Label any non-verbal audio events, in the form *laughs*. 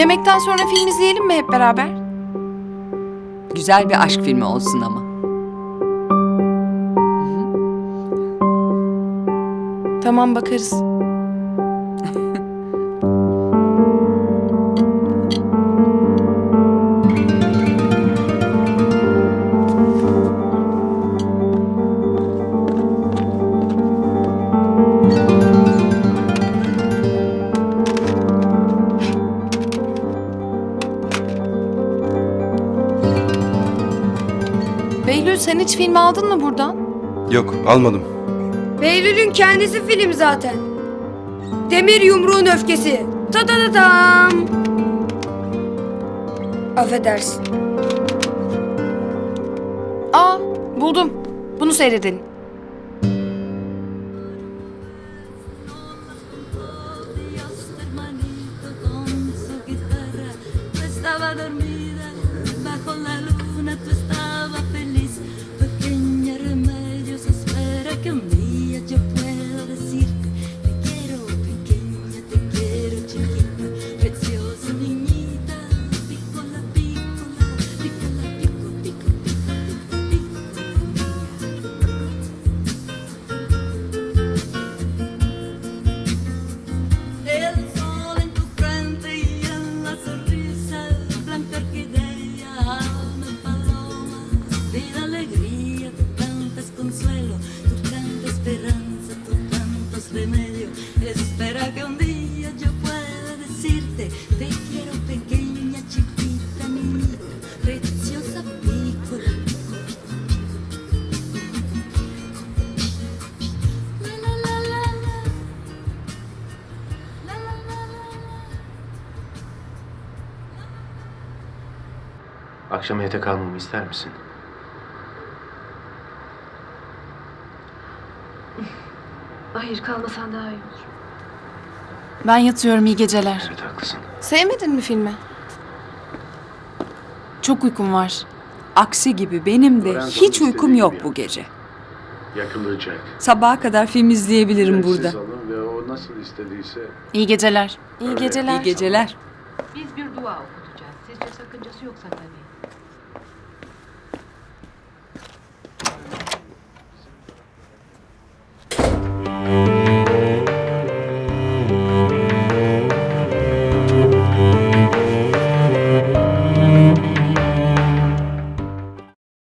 Yemekten sonra film izleyelim mi hep beraber? Güzel bir aşk filmi olsun ama. Tamam bakarız. *laughs* Behlül sen hiç film aldın mı buradan? Yok almadım. Behlül'ün kendisi film zaten. Demir yumruğun öfkesi. Ta ta ta tam. Affedersin. Aa buldum. Bunu seyredelim. estaba dormida remedio. Espera que un día yo pueda decirte, te quiero pequeña, chiquita, niñita, preciosa pícola. La la la la la. La la la la la. Akşam evde kalmamı ister misin? *laughs* Hayır kalmasan daha iyi olur. Ben yatıyorum iyi geceler. Evet haklısın. Sevmedin mi filmi? Çok uykum var. Aksi gibi benim de hiç uykum yok bu gece. yakılacak. Sabaha kadar film izleyebilirim burada. Alın ve o nasıl istediyse İyi geceler. İyi Öyle. geceler. İyi geceler. Biz bir dua okutacağız. Sizce sakıncası yoksa tabii.